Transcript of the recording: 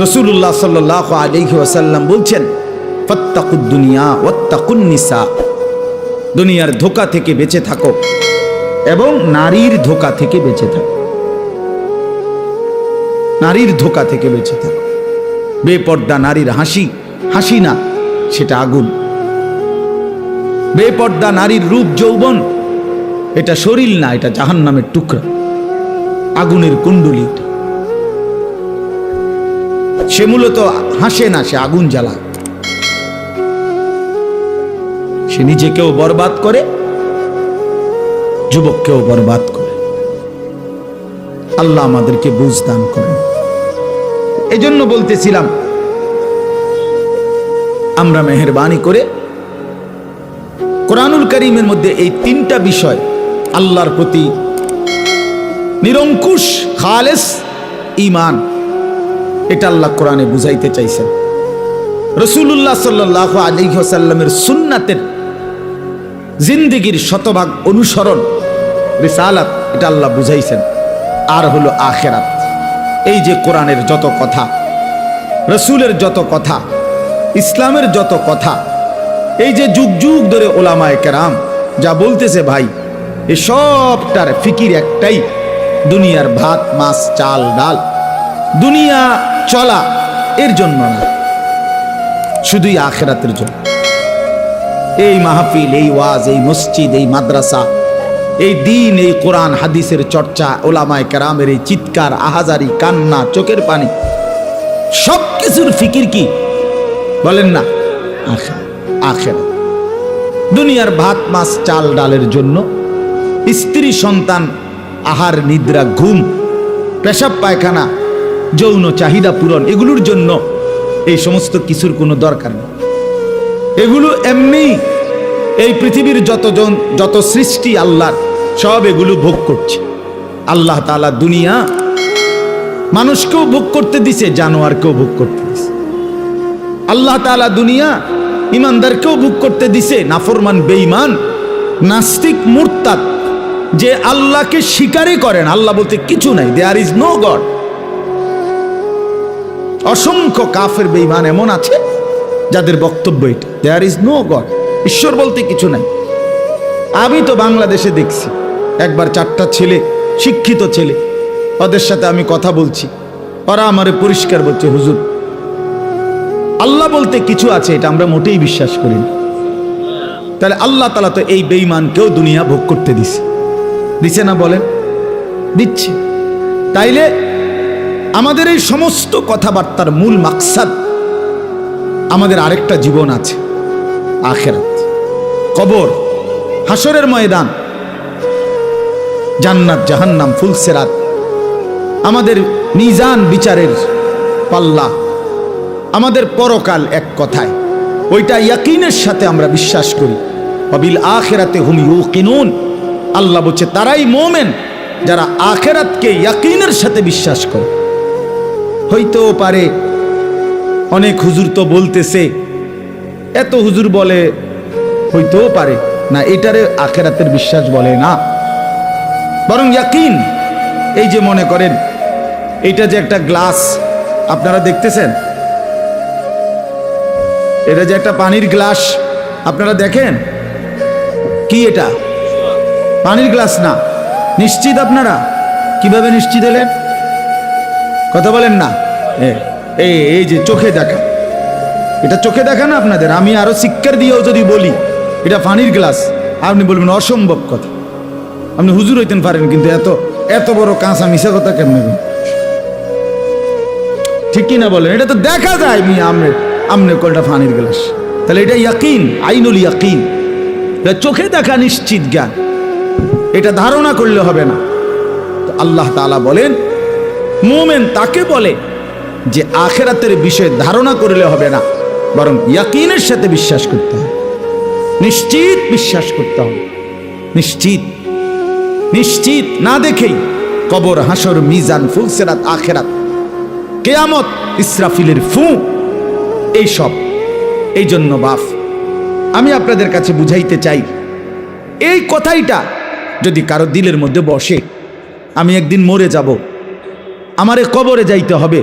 রসুল্লাহ সাল্লাহ আলহি ওয়াসাল্লাম বলছেন, ফত্তাকুদ দুনিয়া ওত্তাকুন নিসা। দুনিয়ার ধোকা থেকে বেঁচে থাকো এবং নারীর ধোকা থেকে বেঁচে থাকো। নারীর ধোকা থেকে বেঁচে থাকো। বেপর্দা নারীর হাসি হাসি না, সেটা আগুন। বেপর্দা নারীর রূপ যৌবন, এটা শরীর না, এটা জাহান্নামের টুকরা। আগুনের কুণ্ডুলি। এটা। সে মূলত হাসে না, সে আগুন জ্বালায়। সে নিজেকেও বরবাদ করে, যুবককেও বরবাদ করে। আল্লাহ আমাদেরকে বুঝ দান করেন। এই জন্য বলতেছিলাম, আমরা মেহরবানি করে কোরআনুল করিমের মধ্যে এই তিনটা বিষয় আল্লাহর প্রতি নিরঙ্কুশ, খালেস ইমান এটা আল্লাহ কোরআনে বুঝাইতে চাইছেন। রসুল্লাহ সাল্লাহ আলিহাসাল্লামের সুন্নাতের জিন্দিগির শতভাগ অনুসরণ, রিসালাত, এটা আল্লাহ বুঝাইছেন। আর হলো আখেরাত। এই যে কোরআনের যত কথা, রসুলের যত কথা, ইসলামের যত কথা, এই যে যুগ যুগ ধরে ওলামায় কেরাম যা বলতেছে ভাই, এ সবটার ফিকির একটাই, দুনিয়ার ভাত, মাছ, চাল, ডাল। দুনিয়া চলা এর জন্য না। শুধুই আখেরাতের জন্য। এই মাহফিল, এই ওয়াজ, এই মসজিদ, এই মাদ্রাসা, এই দিন, এই কোরআন, হাদিসের চর্চা, ওলামায় কেরামের এই চিৎকার, আহাজারি, কান্না, চোখের পানি সব কিছুর ফিকির কি? বলেন না আখের দুনিয়ার ভাত, মাছ, চাল, ডালের জন্য স্ত্রী, সন্তান, আহার, নিদ্রা, ঘুম, পেশাব, পায়খানা যৌন চাহিদা পূরণ এগুলোর জন্য এই সমস্ত কিছুর কোনো দরকার নেই। এগুলো এমনি এই পৃথিবীর যতজন যত সৃষ্টি আল্লাহর, সব এগুলো ভোগ করছে। আল্লাহ তালা দুনিয়া মানুষকেও ভোগ করতে দিছে, জানোয়ারকেও ভোগ করতে দিছে। আল্লাহ তালা দুনিয়া ইমানদারকেও ভোগ করতে দিছে, নাফরমান, বেঈমান, নাস্তিক, মুরতাদ, যে আল্লাহকে স্বীকারই করেন আল্লাহ বলতে কিছু নাই দেয়ার ইজ নো গড অসংখ্য কাফের বেইমান এমন আছে যাদের বক্তব্য এটা। দেয়ার ইজ নো গড ঈশ্বর বলতে কিছু নাই। আমি তো বাংলাদেশে দেখছি। একবার চারটা ছেলে, শিক্ষিত ছেলে, ওদের সাথে আমি কথা বলছি। ওরা আমারে পরিষ্কার বলছে, হুজুর, আল্লাহ বলতে কিছু আছে, এটা আমরা মোটেই বিশ্বাস করি না। তাহলে আল্লাহ তালা তো এই বেঈমানকেও দুনিয়া ভোগ করতে দিছে। দিছে না বলেন? দিচ্ছে। তাইলে আমাদের এই সমস্ত কথাবার্তার মূল মাকসাদ আমাদের আরেকটা জীবন আছে, আখেরাত। কবর হাসরের ময়দান, জান্নাত, জাহান্নাম ফুলসেরাত আমাদের মিজান বিচারের পাল্লা, আমাদের পরকাল এক কথায়। ওইটা ইয়াকিনের সাথে আমরা বিশ্বাস করি। অবিল আখেরাতে হুম ইউকিনুন। আল্লাহ বলছে, তারাই মোমেন যারা আখেরাতকে ইয়াকিনের সাথে বিশ্বাস করে। হইতেও পারে। অনেক হুজুর তো বলতেছে, এত হুজুর বলে হইতেও পারে। না, এটারে আখেরাতের বিশ্বাস বলে না। বরং ইয়াকিন, এই যে মনে করেন, এইটা যে একটা গ্লাস, আপনারা দেখতেছেন? এটা যে একটা পানির গ্লাস, আপনারা দেখেন? কি এটা? পানির গ্লাস না। নিশ্চিত আপনারা? কীভাবে নিশ্চিত হলেন? কথা বলেন না। এই এই যে চোখে দেখা। এটা চোখে দেখা না আপনাদের? আমি আরও শিক্ষার দিয়েও যদি বলি, এটা পানির গ্লাস। আপনি বলবেন অসম্ভব কথা। আপনি হুজুর হইতেন পারেন, কিন্তু এত এত বড় কাঁচা মিশা কথা কেমন ঠিক কি না বলেন? এটা তো দেখা যায় মি আমনে আমনে কোনটা পানির গ্লাস। তাহলে এটা ইয়াকিন, আইনুল ইয়াকিন। এটা চোখে দেখা নিশ্চিত জ্ঞান। এটা ধারণা করলে হবে না। আল্লাহ তাআলা বলেন মোমেন তাকে বলে যে আখেরাতের বিষয়ে ধারণা করলে হবে না, বরং ইয়াকিনের সাথে বিশ্বাস করতে হবে। নিশ্চিত বিশ্বাস করতে হবে। নিশ্চিত। নিশ্চিত না দেখেই কবর, হাসর, মিজান, ফুলসেরাত, আখেরাত, কেয়ামত, ইসরাফিলের ফু, এই সব। এই জন্য বাফ, আমি আপনাদের কাছে বুঝাইতে চাই, এই কথাইটা যদি কারও দিলের মধ্যে বসে, আমি একদিন মরে যাব। আমারে কবরে যাইতে হবে।